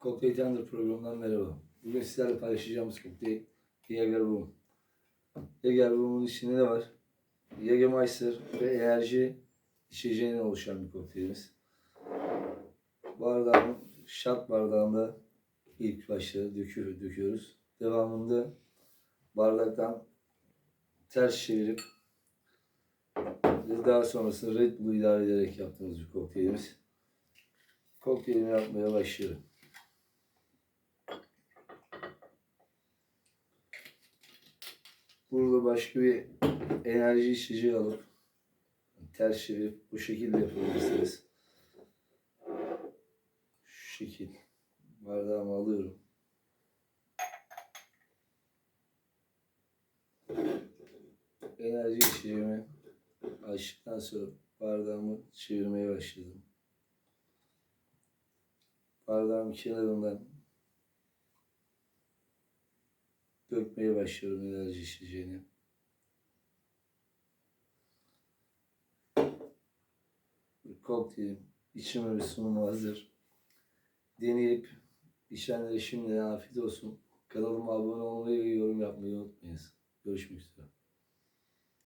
Kokteyl Tender programından merhaba. Bugün sizlerle paylaşacağımız kokteyl Jäger Boom. Jäger Boom'un içinde ne var? Jägermeister ve enerji içeceğinden oluşan bir kokteylimiz. Bardağın, şat bardağında ilk başta döküyor, döküyoruz. Devamında bardaktan ters çevirip ve daha sonrasında Red Bull ilave ederek yaptığımız bir kokteylimiz. Kokteylimi yapmaya başlıyorum. Burada başka bir enerji içeceği alıp ters çevirip bu şekilde yapabilirsiniz. Şu şekil. Bardağımı alıyorum. Enerji içeceğimi açtıktan sonra bardağımı çevirmeye başladım. Bardağın kenarından dökmeye başlıyorum enerji içeceğini. Kokteylim, içime bir sunumu hazır. Deneyip içenlere şimdiden afiyet olsun. Kanalıma abone olmayı ve yorum yapmayı unutmayınız.